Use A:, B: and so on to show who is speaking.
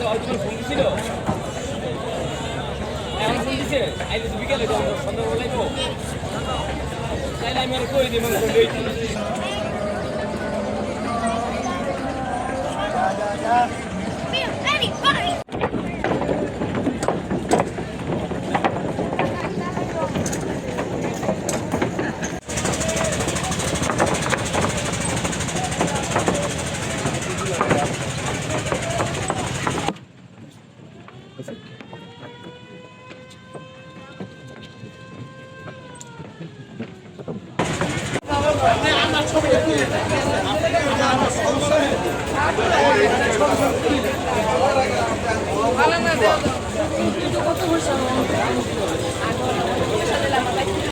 A: বিকেলে সন্ধ্যাবেলায় তো তাইলে আমি আর কই দিই মানে
B: I'm not sure what you're doing. I'm not sure what you're doing. I'm not sure what you're doing.